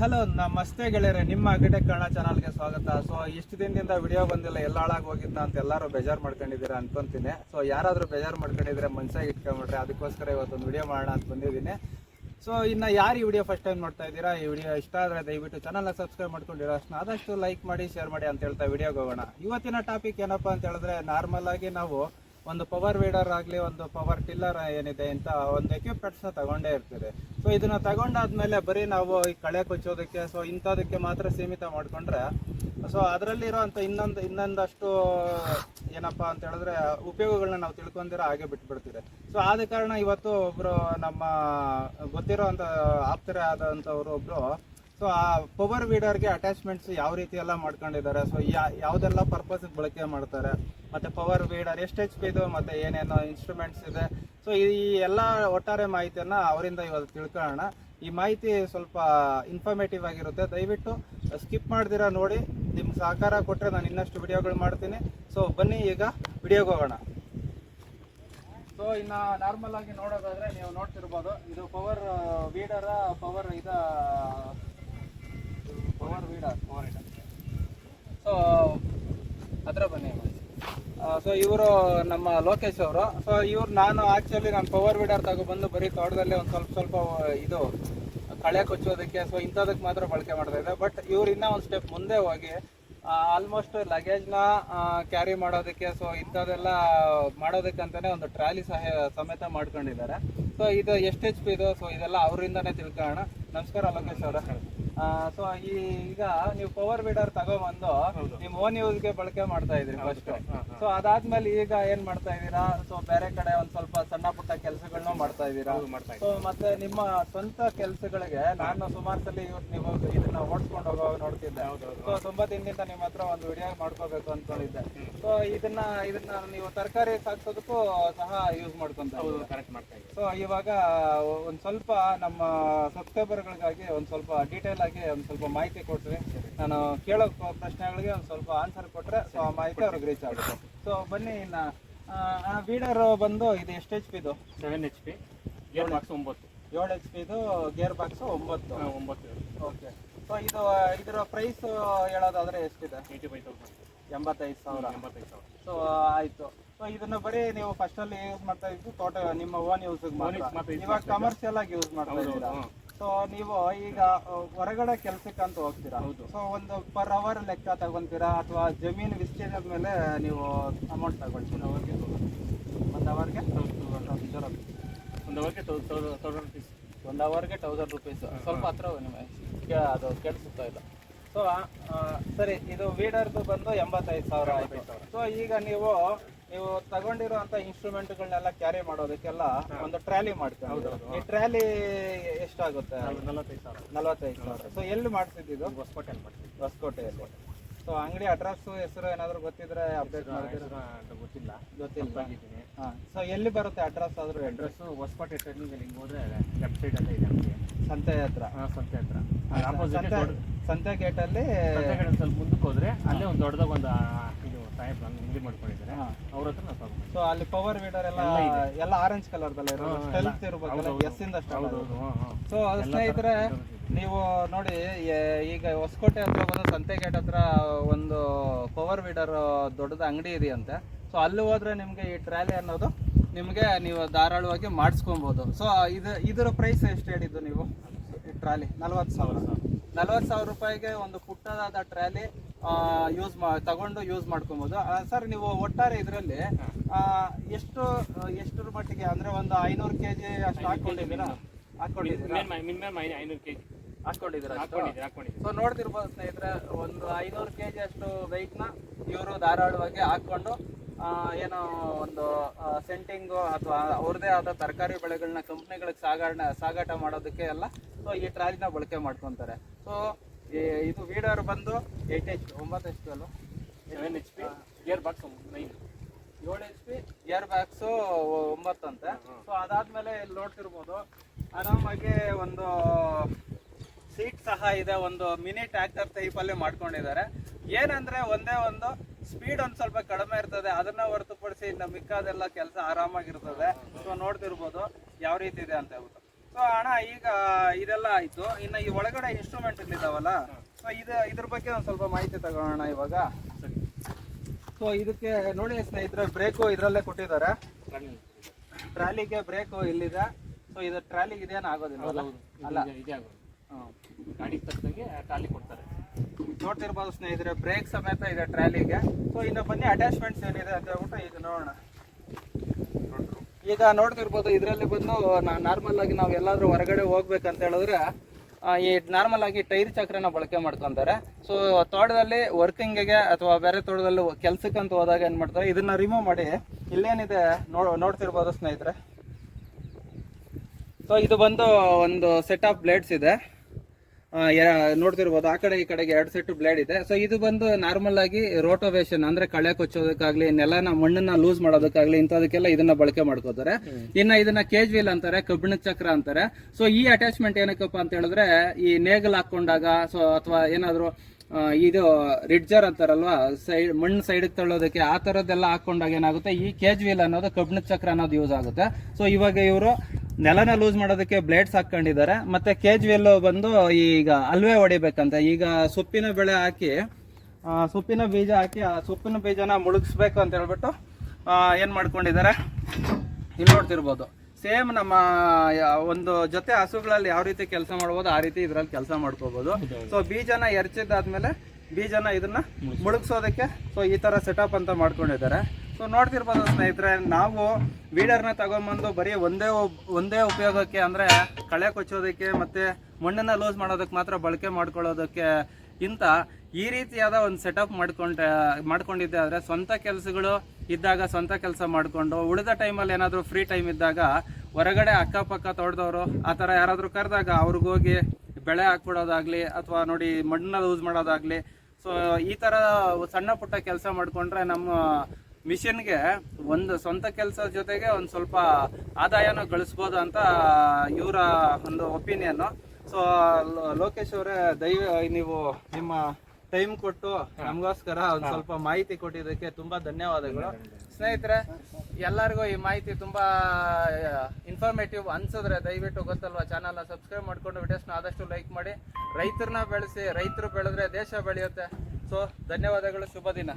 Hello ನಮಸ್ತೆ ಗೆಳೆಯರೆ. ನಿಮ್ಮ ಅಗಟೆ ಕನ್ನಡ ಚಾನಲ್ಗೆ ಸ್ವಾಗತ. ಸೊ ಇಷ್ಟು ದಿನದಿಂದ ವಿಡಿಯೋ ಬಂದಿಲ್ಲ. ಎಲ್ಲ ಹಾಳಾಗಿ ಹೋಗಿದ್ನ ಅಂತ ಎಲ್ಲರೂ ಬೇಜಾರು ಮಾಡ್ಕೊಂಡಿದ್ದೀರಾ ಅನ್ಕೊಂತೀನಿ. ಸೊ ಯಾರಾದರೂ ಬೇಜಾರು ಮಾಡ್ಕೊಂಡಿದ್ರೆ ಮನ್ಸಾಗಿ ಇಟ್ಕೊಂಬಿಟ್ರೆ ಅದಕ್ಕೋಸ್ಕರ ಇವತ್ತೊಂದು ವಿಡಿಯೋ ಮಾಡೋಣ ಅಂತ ಬಂದಿದ್ದೀನಿ. ಸೊ ಇನ್ನು ಯಾರು ಈ ವಿಡಿಯೋ ಫಸ್ಟ್ ಟೈಮ್ ನೋಡ್ತಾ ಇದ್ದೀರಾ? ಈ ವಿಡಿಯೋ ಇಷ್ಟ ಆದರೆ ದಯವಿಟ್ಟು ಚಾನಲ್ನ ಸಬ್ಸ್ಕ್ರೈಬ್ ಮಾಡ್ಕೊಂಡಿರೋ ಆದಷ್ಟು ಲೈಕ್ ಮಾಡಿ ಶೇರ್ ಮಾಡಿ ಅಂತ ಹೇಳ್ತಾ ವಿಡಿಯೋಗೆ ಹೋಗೋಣ. ಇವತ್ತಿನ ಟಾಪಿಕ್ ಏನಪ್ಪ ಅಂತ ಹೇಳಿದ್ರೆ ನಾರ್ಮಲ್ ಆಗಿ ನಾವು ಒಂದು ಪವರ್ ವೀಡರ್ ಆಗಲಿ, ಒಂದು ಪವರ್ ಟಿಲ್ಲರ್ ಏನಿದೆ ಅಂತ ಒಂದು ಎಕ್ವಿಪ್ಮೆಂಟ್ಸ್ನ ತಗೊಂಡೇ ಇರ್ತೀರಿ. ಸೊ ಇದನ್ನ ತಗೊಂಡಾದ್ಮೇಲೆ ಬರೀ ನಾವು ಈ ಕಳೆ ಕೊಚ್ಚೋದಕ್ಕೆ ಸೊ ಇಂಥದಕ್ಕೆ ಮಾತ್ರ ಸೀಮಿತ ಮಾಡ್ಕೊಂಡ್ರೆ ಸೊ ಅದರಲ್ಲಿರೋಂಥ ಇನ್ನೊಂದು, ಇನ್ನೊಂದಷ್ಟು ಏನಪ್ಪ ಅಂತ ಹೇಳಿದ್ರೆ ಉಪಯೋಗಗಳನ್ನ ನಾವು ತಿಳ್ಕೊಂಡಿರೋ ಹಾಗೆ ಬಿಟ್ಬಿಡ್ತೀರಿ. ಸೊ ಆದ ಕಾರಣ ಇವತ್ತು ಒಬ್ಬರು ನಮ್ಮ ಗೊತ್ತಿರೋ ಅಂತ ಆಪ್ತರ ಆದಂಥವ್ರು ಒಬ್ಬರು ಸೊ ಆ ಪವರ್ ವೀಡರ್ಗೆ ಅಟ್ಯಾಚ್ಮೆಂಟ್ಸ್ ಯಾವ ರೀತಿ ಎಲ್ಲ ಮಾಡ್ಕೊಂಡಿದ್ದಾರೆ ಸೊ ಯಾವುದೆಲ್ಲ ಪರ್ಪಸ್ ಬಳಕೆ ಮಾಡ್ತಾರೆ? ಮತ್ತೆ ಪವರ್ ವೀಡರ್ ಎಷ್ಟು ಎಚ್ ಪಿ ಇದು ಮತ್ತೆ ಏನೇನೋ ಇನ್ಸ್ಟ್ರೂಮೆಂಟ್ಸ್ ಇದೆ. ಸೊ ಈ ಎಲ್ಲ ಒಟ್ಟಾರೆ ಮಾಹಿತಿಯನ್ನ ಅವರಿಂದ ಇವತ್ತು ತಿಳ್ಕೊಳ್ಳೋಣ. ಈ ಮಾಹಿತಿ ಸ್ವಲ್ಪ ಇನ್ಫಾರ್ಮೇಟಿವ್ ಆಗಿರುತ್ತೆ. ದಯವಿಟ್ಟು ಸ್ಕಿಪ್ ಮಾಡ್ದಿರಾ ನೋಡಿ. ನಿಮ್ಗೆ ಸಹಕಾರ ಕೊಟ್ಟರೆ ನಾನು ಇನ್ನಷ್ಟು ವಿಡಿಯೋಗಳು ಮಾಡ್ತೀನಿ. ಸೊ ಬನ್ನಿ ಈಗ ವಿಡಿಯೋಗೆ ಹೋಗೋಣ. ಸೊ ಇನ್ನ ನಾರ್ಮಲ್ ಆಗಿ ನೋಡೋದಾದ್ರೆ ನೀವು ನೋಡ್ತಿರ್ಬೋದು. ಇದು ಪವರ್ ವೀಡರ ಪವರ್ ಇದ power weeder power weeder so ಅದರ ಬನ್ನಿ. ಸೊ ಇವರು ನಮ್ಮ ಲೋಕೇಶ್ ಅವರು. ಸೊ ಇವ್ರು ನಾನು ಆಕ್ಚುಲಿ ನಾನು ಪವರ್ ವೀಡರ್ ತಗೊಬಂದು ಬರೀ ತೋಟದಲ್ಲಿ ಒಂದು ಸ್ವಲ್ಪ ಸ್ವಲ್ಪ ಇದು ಕಳೆ ಕೊಚ್ಚೋದಕ್ಕೆ ಸೊ ಇಂಥದಕ್ಕೆ ಮಾತ್ರ ಬಳಕೆ ಮಾಡ್ತಾ ಇದ್ದೆ. ಬಟ್ ಇವ್ರು ಇನ್ನೂ ಒಂದು ಸ್ಟೆಪ್ ಮುಂದೆ ಹೋಗಿ ಆಲ್ಮೋಸ್ಟ್ ಲಗೇಜ್ನ ಕ್ಯಾರಿ ಮಾಡೋದಕ್ಕೆ ಸೊ ಇಂಥದ್ದೆಲ್ಲ ಮಾಡೋದಕ್ಕಂತಲೇ ಒಂದು ಟ್ರಾಲಿ ಸಹ, ಸಮೇತ ಮಾಡ್ಕೊಂಡಿದ್ದಾರೆ. ಸೊ ಇದು ಎಷ್ಟು ಹೆಚ್ ಪಿ ಇದು ಸೊ ಇದೆಲ್ಲ ಅವರಿಂದನೇ ತಿಳ್ಕೊಳ್ಳೋಣ. ನಮಸ್ಕಾರ ಲೋಕೇಶ್ ಅವರ. ಸೊ ಈ ಈಗ ನೀವು ಪವರ್ ವೀಡರ್ ತಗೊಂಬಂದು ನಿಮ್ ಓನ್ ಯೂಸ್ಗೆ ಬಳಕೆ ಮಾಡ್ತಾ ಇದ್ರಿ ಫಸ್ಟ್ ಸೊ ಅದಾದ್ಮೇಲೆ ಈಗ ಏನ್ ಮಾಡ್ತಾ ಇದೀರಾ ಸೊ ಬೇರೆ ಕಡೆ ಒಂದ್ ಸ್ವಲ್ಪ ಸಣ್ಣ ಪುಟ್ಟ ಕೆಲಸಗಳನ್ನ ಮಾಡ್ತಾ ಇದೀರಾ ಸೊ ಮತ್ತೆ ನಿಮ್ಮ ಸ್ವಂತ ಕೆಲಸಗಳಿಗೆ ನಾನು ಸುಮಾರು ಸಲ ನೀವು ಇದನ್ನ ಓಡಿಸ್ಕೊಂಡು ಹೋಗೋ ನೋಡ್ತಿದ್ದೆ. ಸೊ ತುಂಬಾ ದಿನದಿಂದ ನಿಮ್ಮ ಹತ್ರ ಒಂದು ವಿಡಿಯೋ ಮಾಡ್ಕೋಬೇಕು ಅನ್ಕೊಂಡಿದ್ದೆ. ಸೊ ಇದನ್ನ ಇದನ್ನ ನೀವು ತರಕಾರಿ ಸಾಕ್ಸೋದಕ್ಕೂ ಸಹ ಯೂಸ್ ಮಾಡ್ಕೊಂತ ಸೊ ಇವಾಗ ಒಂದ್ ಸ್ವಲ್ಪ ನಮ್ಮ ಸಬ್ಸ್ಕ್ರೈಬರ್ಗಳಿಗಾಗಿ ಒಂದ್ ಸ್ವಲ್ಪ ಡೀಟೇಲ್ ಆಗಿ ಒಂದ್ ಸ್ವಲ್ಪ ಮಾಹಿತಿ ಕೊಟ್ರಿ ನಾನು ಕೇಳೋ ಪ್ರಶ್ನೆಗಳಿಗೆ ಒಂದು ಸ್ವಲ್ಪ ಆನ್ಸರ್ ಕೊಟ್ರೆ ಸೊ ಆ ಮಾಹಿತಿ ಅವ್ರಿಗೆ ರೀಚ್ ಆಗುತ್ತೆ. ಸೊ ಬನ್ನಿ ಇನ್ನ ವೀಡರ್ ಬಂದು ಇದು ಎಷ್ಟು ಎಚ್ ಪಿ ಇದು seven H P gear box ಒಂಬತ್ತು. ಏಳು ಎಚ್ ಪಿ ಇದು ಗೇರ್ ಬಾಕ್ಸ್ ಒಂಬತ್ತು ಒಂಬತ್ತು ಓಕೆ ಸೊ ಇದು ಇದರ ಪ್ರೈಸ್ ಹೇಳೋದಾದ್ರೆ ಎಷ್ಟಿದೆ? ಏಯ್ಟಿ ಫೈವ್ ತೌಸಂಡ್ ಎಂಬತ್ತೈದು ಸಾವಿರ. ಎಂಬತ್ತೈದು ಸಾವಿರ. ಸೊ ಆಯ್ತು. ಸೊ ಇದನ್ನ ಬರೀ ನೀವು ಫಸ್ಟ್ ಅಲ್ಲಿ ಯೂಸ್ ಮಾಡ್ತಾ ಇದ್ದು ತೋಟ ನಿಮ್ಮ ಓನ್ ಯೂಸ್ ಇವಾಗ ಕಮರ್ಷಿಯಲ್ ಆಗಿ ಯೂಸ್ ಮಾಡ್ತಾ ಇದ್ದೀರಾ? ಸೊ ನೀವು ಈಗ ಹೊರಗಡೆ ಕೆಲ್ಸಕ್ಕೆ ಅಂತ ಹೋಗ್ತೀರಾ? ಹೌದು. ಸೊ ಒಂದು ಪರ್ ಅವರ್ ಲೆಕ್ಕ ತಗೊಂತೀರಾ? ಅಥವಾ ಜಮೀನು ವಿಸ್ತೀರ್ಣದ ಮೇಲೆ ನೀವು ಅಮೌಂಟ್ ತಗೊಳ್ತೀರಾ? ಅವ್ರಿಗೆ ಒಂದು ಅವರ್ಗೆ ಒಂದು ಅವರ್ಗೆ ತೌಸಂಡ್ ರುಪೀಸ್ ಒಂದು ಅವರ್ಗೆ ತೌಸಂಡ್ ರುಪೀಸ್ ಸ್ವಲ್ಪ ಹತ್ರ ನಿಮಗೆ ಅದು ಕೆಡಿಸುತ್ತಾ ಇಲ್ಲ. ಸೊ ಸರಿ ಇದು ವೀಡರ್ದು ಬಂದು ಎಂಬತ್ತೈದು ಸಾವಿರ ಆಯ್ತು. ಸೊ ಈಗ ನೀವು ನೀವು ತಗೊಂಡಿರುವಂತ ಇನ್ಸ್ಟ್ರೂಮೆಂಟ್ಗಳನ್ನೆಲ್ಲ ಕ್ಯಾರಿ ಮಾಡೋದಕ್ಕೆಲ್ಲ ಒಂದು ಟ್ರಾಲಿ ಮಾಡ್ಕೊಂಡು ಈ ಟ್ರಾಲಿ ಎಷ್ಟಾಗುತ್ತೆ? ನಲವತ್ತೈದು ಸಾವಿರ. ಸೊ ಎಲ್ಲಿ ಮಾಡಿಸಿದ್ದು ಹೊಸಕೋಟೆಯಲ್ಲಿ ಮಾಡ್ತೀವಿ. ಹೊಸಕೋಟೆಯಲ್ಲಿ. ಸೊ ಅಂಗಡಿ ಅಡ್ರೆಸ್ ಹೆಸರು ಏನಾದ್ರು ಗೊತ್ತಿದ್ರೆ ಅಪ್ಡೇಟ್ ಗೊತ್ತಿಲ್ಲ. ಗೊತ್ತಿಲ್ಲ. ಸೊ ಎಲ್ಲಿ ಬರುತ್ತೆ ಅಡ್ರೆಸ್ ಆದ್ರೂ ಅಡ್ರೆಸ್ ಅಡ್ರೆಸ್ಸು ಹೊಸಕೋಟೆ ಟರ್ನಿಂಗ್ ಅಲ್ಲಿ ಹೋದ್ರೆ ಲೆಫ್ಟ್ ಅಲ್ಲಿ ಇದೆ ಸಂತೆ ಹತ್ರ. ಹಾಂ ಸಂತೆ ಹತ್ರ. ಸಂತೆ ಸಂತೆ ಗೇಟ್ ಅಲ್ಲಿ ಸಂತೆ ಕಡೆ ಸ್ವಲ್ಪ ಮುಂದಕ್ಕೆ ಹೋದ್ರೆ ಅಲ್ಲೇ ಒಂದು ದೊಡ್ಡದಾಗ ಒಂದು ಇದು ಸಾಹೇಬ್ ಮಾಡ್ಕೊಂಡಿದ್ದಾರೆ. ಅವ್ರ ಹತ್ರ ನಾವು ತಗೊಂಡು ಸೊ ಅಲ್ಲಿ ಪವರ್ ವೀಡರ್ ಎಲ್ಲ ಎಲ್ಲ ಆರೆಂಜ್ ಕಲರ್ ಇರೋದು. ಸ್ಟೆಲ್ತ್ ಇರ್ಬೇಕಲ್ಲ ಎಸ್ ಇಂದ ಸ್ಟಾರ್ಟ್ ಸೊ ಸ್ನೇಹಿತರೆ ನೀವು ನೋಡಿ ಈಗ ಹೊಸಕೋಟೆ ಹತ್ರ ಬಂದು ಸಂತೆಗೇಟ್ ಹತ್ರ ಒಂದು ಪವರ್ ವೀಡರ್ ದೊಡ್ಡದ ಅಂಗಡಿ ಇದೆಯಂತೆ. ಸೊ ಅಲ್ಲಿ ಹೋದ್ರೆ ನಿಮ್ಗೆ ಈ ಟ್ರಾಲಿ ಅನ್ನೋದು ನಿಮ್ಗೆ ನೀವು ಧಾರಾಳವಾಗಿ ಮಾಡಿಸ್ಕೊಬೋದು. ಸೊ ಇದು ಇದರ ಪ್ರೈಸ್ ಎಷ್ಟು ಹೇಳಿದ್ದು ನೀವು? ಈ ಟ್ರಾಲಿ ನಲ್ವತ್ತು ಸಾವಿರ. ನಲ್ವತ್ತು ಸಾವಿರ ರೂಪಾಯಿಗೆ ಒಂದು ಪುಟ್ಟದಾದ ಟ್ರಾಲಿ ಯೂಸ್ ಮಾ ತಗೊಂಡು ಯೂಸ್ ಮಾಡ್ಕೊಬೋದು. ಸರ್ ನೀವು ಒಟ್ಟಾರೆ ಇದರಲ್ಲಿ ಎಷ್ಟು ಎಷ್ಟರ ಮಟ್ಟಿಗೆ ಅಂದ್ರೆ ಒಂದು ಐನೂರು ಕೆ ಜಿ ಅಷ್ಟು ಹಾಕೊಂಡಿದ್ದೀರಾ? ಹಾಕೊಂಡಿದ್ದೀರಾ? ಮಿನಿಮಮ್ ಐನೂರು ಕೆ ಜಿ ಹಾಕೊಂಡಿದ್ದೀರಾ ಸೊ ನೋಡ್ತಿರ್ಬೋದು ಸ್ನೇಹಿತರೆ ಒಂದು ಐನೂರು ಕೆ ಜಿ ಅಷ್ಟು ವೆಯ್ಟ್ನ ಇವರು ಧಾರಾಳವಾಗಿ ಹಾಕ್ಕೊಂಡು ಏನೋ ಒಂದು ಸೆಂಟಿಂಗು ಅಥವಾ ಅವ್ರದೇ ಆದ ತರಕಾರಿ ಬೆಳೆಗಳನ್ನ ಕಂಪ್ನಿಗಳಿಗೆ ಸಾಗಾಟ ಸಾಗಾಟ ಮಾಡೋದಕ್ಕೆ ಎಲ್ಲ ಸೊ ಈ ಟ್ರಾಲಿನ ಬಳಕೆ ಮಾಡ್ಕೊತಾರೆ. ಸೊ ಇದು ವೀಡರ್ ಬಂದು ಏಟ್ ಎಚ್ ಒಂಬತ್ತು ಎಚ್ ಪಿ ಅಲ್ವಾ seven H P gear box nine ಏಳು ಎಚ್ ಪಿ ಏರ್ ಬ್ಯಾಗ್ಸು ಒಂಬತ್ತಂತೆ ಸೊ ಅದಾದ್ಮೇಲೆ ಇಲ್ಲಿ ನೋಡ್ತಿರ್ಬೋದು ಆರಾಮಾಗಿ ಒಂದು ಸೀಟ್ ಸಹ ಇದೆ ಒಂದು ಮಿನಿ ಟ್ರ್ಯಾಕ್ಟರ್ ಟೈಪಲ್ಲಿ ಮಾಡ್ಕೊಂಡಿದ್ದಾರೆ. ಏನಂದ್ರೆ ಒಂದೇ ಒಂದು ಸ್ಪೀಡ್ ಒಂದು ಸ್ವಲ್ಪ ಕಡಿಮೆ ಇರ್ತದೆ ಅದನ್ನ ಹೊರತುಪಡಿಸಿ ಇನ್ನು ಮಿಕ್ಕಾದೆಲ್ಲ ಕೆಲಸ ಆರಾಮಾಗಿರ್ತದೆ. ಸೊ ನೋಡ್ತಿರ್ಬೋದು ಯಾವ ರೀತಿ ಇದೆ ಅಂತ ಹೇಳ್ಬಿಟ್ಟು. ಸೊ ಅಣ್ಣ ಈಗ ಇದೆಲ್ಲ ಆಯ್ತು. ಇನ್ನು ಈ ಒಳಗಡೆ ಇನ್ಸ್ಟ್ರೂಮೆಂಟ್ ಇದಾವಲ್ಲ ಸೊ ಇದು ಇದ್ರ ಬಗ್ಗೆ ಒಂದು ಸ್ವಲ್ಪ ಮಾಹಿತಿ ತಗೊಳ್ಳೋಣ ಇವಾಗ. ಸೊ ಇದಕ್ಕೆ ನೋಡಿ ಸ್ನೇಹಿತರೆ ಬ್ರೇಕು ಇದರಲ್ಲೇ ಕೊಟ್ಟಿದ್ದಾರೆ. ಟ್ರಾಲಿಗೆ ಬ್ರೇಕು ಇಲ್ಲಿದೆ. ಸೊ ಇದು ಟ್ರಾಲಿಗೆ ಇದೇನು ಆಗೋದಿಲ್ಲ ಅಲ್ಲ? ಗಾಡಿಗೆ ತಕ್ಕಂಗೆ ಟ್ರಾಲಿ ಕೊಡ್ತಾರೆ. ನೋಡ್ತಿರ್ಬೋದು ಸ್ನೇಹಿತರೆ ಬ್ರೇಕ್ ಸಮೇತ ಇದೆ ಟ್ರಾಲಿಗೆ. ಸೊ ಇನ್ನು ಬನ್ನಿ ಅಟ್ಯಾಚ್ಮೆಂಟ್ಸ್ ಏನಿದೆ ಅಂತ ಹೇಳ್ಬಿಟ್ಟು ಈಗ ನೋಡೋಣ. ಈಗ ನೋಡ್ತಿರ್ಬೋದು, ಇದರಲ್ಲಿ ಬಂದು ನಾರ್ಮಲ್ ಆಗಿ ನಾವು ಎಲ್ಲಾದರೂ ಹೊರಗಡೆ ಹೋಗ್ಬೇಕಂತ ಹೇಳಿದ್ರೆ ಈ ನಾರ್ಮಲ್ ಆಗಿ ಟೈರ್ ಚಕ್ರನ ಬಳಕೆ ಮಾಡ್ಕೊತಾರೆ. ಸೊ ತೋಟದಲ್ಲಿ ವರ್ಕಿಂಗಿಗೆ ಅಥವಾ ಬೇರೆ ತೋಟದಲ್ಲಿ ಕೆಲ್ಸಕ್ಕಂತ ಹೋದಾಗ ಏನು ಮಾಡ್ತಾರೆ, ಇದನ್ನ ರಿಮೂವ್ ಮಾಡಿ, ಇಲ್ಲೇನಿದೆ ನೋಡ್ ನೋಡ್ತಿರ್ಬೋದು ಸ್ನೇಹಿತರೆ. ಸೊ ಇದು ಬಂದು ಒಂದು ಸೆಟ್ ಆಫ್ ಬ್ಲೇಡ್ಸ್ ಇದೆ. ನೋಡ್ತಿರ್ಬೋದು ಆ ಕಡೆ ಈ ಕಡೆಗೆ ಎರಡು ಸೆಟ್ ಬ್ಲೇಡ್ ಇದೆ. ಸೊ ಇದು ಬಂದು ನಾರ್ಮಲ್ ಆಗಿ ರೋಟೋವೇಶನ್ ಅಂದ್ರೆ ಕಳೆ ಕೊಚ್ಚೋದಕ್ಕಾಗ್ಲಿ ನೆಲನ ಮಣ್ಣನ್ನ ಲೂಸ್ ಮಾಡೋದಕ್ಕಾಗ್ಲಿ ಇಂಥದಕ್ಕೆಲ್ಲ ಇದನ್ನ ಬಳಕೆ ಮಾಡ್ಕೋತಾರೆ. ಇನ್ನ ಇದನ್ನ ಕೇಜ್ ವೀಲ್ ಅಂತಾರೆ ಕಬ್ಬಿಣದ ಚಕ್ರ ಅಂತಾರೆ. ಸೊ ಈ ಅಟ್ಯಾಚ್ಮೆಂಟ್ ಏನಕ್ಕಪ್ಪ ಅಂತ ಹೇಳಿದ್ರೆ ಈ ನೇಗಲ್ ಹಾಕೊಂಡಾಗ ಸೊ ಅಥವಾ ಏನಾದ್ರು ಇದು ರಿಡ್ಜರ್ ಅಂತಾರಲ್ವಾ ಸೈಡ್ ಮಣ್ಣು ಸೈಡ್ಗೆ ತಳ್ಳೋದಕ್ಕೆ ಆ ಥರದ್ದೆಲ್ಲ ಹಾಕೊಂಡಾಗ ಏನಾಗುತ್ತೆ ಈ ಕೇಜ್ ವೀಲ್ ಅನ್ನೋದು ಕಬ್ಬಿಣದ ಚಕ್ರ ಅನ್ನೋದು ಯೂಸ್ ಆಗುತ್ತೆ. ಸೊ ಇವಾಗ ಇವರು ನೆಲನ ಲೂಸ್ ಮಾಡೋದಕ್ಕೆ ಬ್ಲೇಡ್ಸ್ ಹಾಕೊಂಡಿದ್ದಾರೆ ಮತ್ತೆ ಕೇಜ್ ವೀಲ್ ಬಂದು ಈಗ ಅಲ್ವೆ ಹೊಡಿಬೇಕಂತ. ಈಗ ಸೊಪ್ಪಿನ ಬೆಳೆ ಹಾಕಿ ಆ, ಸೊಪ್ಪಿನ ಬೀಜ ಹಾಕಿ ಆ ಸೊಪ್ಪಿನ ಬೀಜನ ಮುಳುಗಿಸ್ಬೇಕು ಅಂತ ಹೇಳ್ಬಿಟ್ಟು ಏನು ಮಾಡ್ಕೊಂಡಿದ್ದಾರೆ? ಇಲ್ಲಿ ನೋಡ್ತಿರ್ಬೋದು. ಸೇಮ್ ನಮ್ಮ ಒಂದು ಜೊತೆ ಹಸುಗಳಲ್ಲಿ ಯಾವ ರೀತಿ ಕೆಲಸ ಮಾಡ್ಬೋದು ಆ ರೀತಿ ಇದ್ರಲ್ಲಿ ಕೆಲಸ ಮಾಡ್ಕೋಬಹುದು ಸೊ ಬೀಜನ ಎರಚಿದ್ದಾದ್ಮೇಲೆ ಬೀಜನ ಇದನ್ನ ಮುಳುಗಿಸೋದಕ್ಕೆ ಸೊ ಈ ತರ ಸೆಟಪ್ ಅಂತ ಮಾಡ್ಕೊಂಡಿದ್ದಾರೆ. ಸೊ ನೋಡ್ತಿರ್ಬೋದು ಸ್ನೇಹಿತರೆ, ನಾವು ವೀಡರ್ನ ತಗೊಂಬಂದು ಬರೀ ಒಂದೇ ಒಂದೇ ಉಪಯೋಗಕ್ಕೆ ಅಂದರೆ ಕಳೆ ಕೊಚ್ಚೋದಕ್ಕೆ ಮತ್ತು ಮಣ್ಣನ್ನು ಲೂಸ್ ಮಾಡೋದಕ್ಕೆ ಮಾತ್ರ ಬಳಕೆ ಮಾಡ್ಕೊಳ್ಳೋದಕ್ಕೆ ಇಂತ ಈ ರೀತಿಯಾದ ಒಂದು ಸೆಟಪ್ ಮಾಡ್ಕೊಂಡೆ, ಮಾಡ್ಕೊಂಡಿದ್ದೆ. ಆದರೆ ಸ್ವಂತ ಕೆಲಸಗಳು ಇದ್ದಾಗ ಸ್ವಂತ ಕೆಲಸ ಮಾಡಿಕೊಂಡು, ಉಳಿದ ಟೈಮಲ್ಲಿ ಏನಾದರೂ ಫ್ರೀ ಟೈಮ್ ಇದ್ದಾಗ ಹೊರಗಡೆ ಅಕ್ಕಪಕ್ಕ ತೋಟದವರು ಆ ಥರ ಯಾರಾದರೂ ಕರೆದಾಗ ಅವ್ರಿಗೋಗಿ ಬೆಳೆ ಹಾಕ್ಬಿಡೋದಾಗಲಿ ಅಥವಾ ನೋಡಿ ಮಣ್ಣನ್ನ ಯೂಸ್ ಮಾಡೋದಾಗಲಿ. ಸೊ ಈ ಥರ ಸಣ್ಣ ಪುಟ್ಟ ಕೆಲಸ ಮಾಡಿಕೊಂಡ್ರೆ ನಮ್ಮ ಮಿಷನ್ಗೆ ಒಂದು ಸ್ವಂತ ಕೆಲಸ ಜೊತೆಗೆ ಒಂದು ಸ್ವಲ್ಪ ಆದಾಯನೂ ಗಳಿಸ್ಬೋದು ಅಂತ ಇವರ ಒಂದು ಒಪಿನಿಯನ್ನು ಸೊ ಲೋಕೇಶ್ ಅವರೇ ದಯವ ನೀವು ನಿಮ್ಮ ಟೈಮ್ ಕೊಟ್ಟು ನಮಗೋಸ್ಕರ ಒಂದು ಸ್ವಲ್ಪ ಮಾಹಿತಿ ಕೊಟ್ಟಿದ್ದಕ್ಕೆ ತುಂಬಾ ಧನ್ಯವಾದಗಳು. ಸ್ನೇಹಿತರೆ ಎಲ್ಲರಿಗೂ ಈ ಮಾಹಿತಿ ತುಂಬಾ ಇನ್ಫಾರ್ಮೇಟಿವ್ ಅನ್ಸಿದ್ರೆ ದಯವಿಟ್ಟು ಗೊತ್ತಲ್ವಾ ಚಾನಲ್ನ ಸಬ್ಸ್ಕ್ರೈಬ್ ಮಾಡ್ಕೊಂಡು ವಿಡಿಯೋಸ್ನ ಆದಷ್ಟು ಲೈಕ್ ಮಾಡಿ. ರೈತರನ್ನ ಬೆಳೆಸಿ ರೈತರು ಬೆಳೆದ್ರೆ ದೇಶ ಬೆಳೆಯುತ್ತೆ. ಸೊ ಧನ್ಯವಾದಗಳು ಶುಭ ದಿನ.